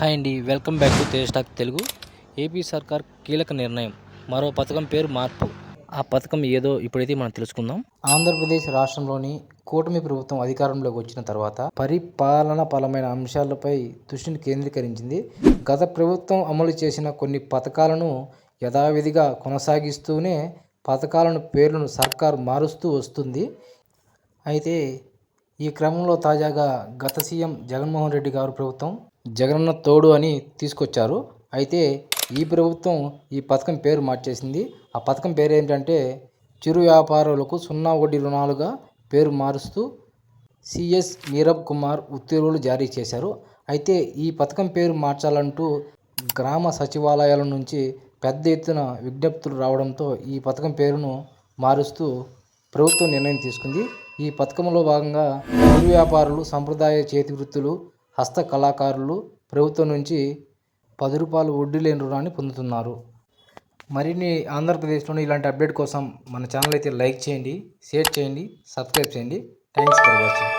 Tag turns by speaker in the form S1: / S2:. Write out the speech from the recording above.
S1: Hi అండి welcome back to Tej Talk Telugu. AP సర్కార్ కీలక నిర్ణయం. మరో పథకం పేరు మార్పు. ఆ పథకం ఏదో ఇప్పుడైతే మనం తెలుసుకుందాం. ఆంధ్రప్రదేశ్ రాష్ట్రంలోని కూటమి ప్రభుత్వం అధికారంలోకి వచ్చిన తర్వాత పరిపాలన పరమైన అంశాలపై దృష్టిని కేంద్రీకరించింది. గత ప్రభుత్వం అమలు చేసిన కొన్ని పథకాలను యథావిధిగా కొనసాగిస్తూనే పథకాలను పేర్లను సర్కార్ మారుస్తూ వస్తుంది. అయితే ఈ క్రమంలో తాజాగా గత సీఎం జగన్మోహన్ రెడ్డి గారు ప్రభుత్వం జగనన్న తోడు అని తీసుకొచ్చారు. అయితే ఈ ప్రభుత్వం ఈ పథకం పేరు మార్చేసింది. ఆ పథకం పేరు ఏంటంటే చిరు వ్యాపారులకు సున్నా వడ్డీ రుణాలుగా పేరు మారుస్తూ సిఎస్ నీరబ్ కుమార్ ఉత్తర్వులు జారీ చేశారు. అయితే ఈ పథకం పేరు మార్చాలంటూ గ్రామ సచివాలయాల నుంచి పెద్ద ఎత్తున విజ్ఞప్తులు రావడంతో ఈ పథకం పేరును మారుస్తూ ప్రభుత్వం నిర్ణయం తీసుకుంది. ఈ పథకంలో భాగంగా చిరు వ్యాపారులు సంప్రదాయ చేతి వృత్తులు హస్త కళాకారులు ప్రభుత్వం నుంచి పది రూపాయలు వడ్డీ లేని రుణాన్ని పొందుతున్నారు. మరిన్ని ఆంధ్రప్రదేశ్లోని ఇలాంటి అప్డేట్ కోసం మన ఛానల్ అయితే లైక్ చేయండి షేర్ చేయండి సబ్స్క్రైబ్ చేయండి. Thanks for watching.